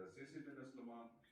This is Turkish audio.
இந்த சிசிடிவிஸ்லமா கொஞ்சம்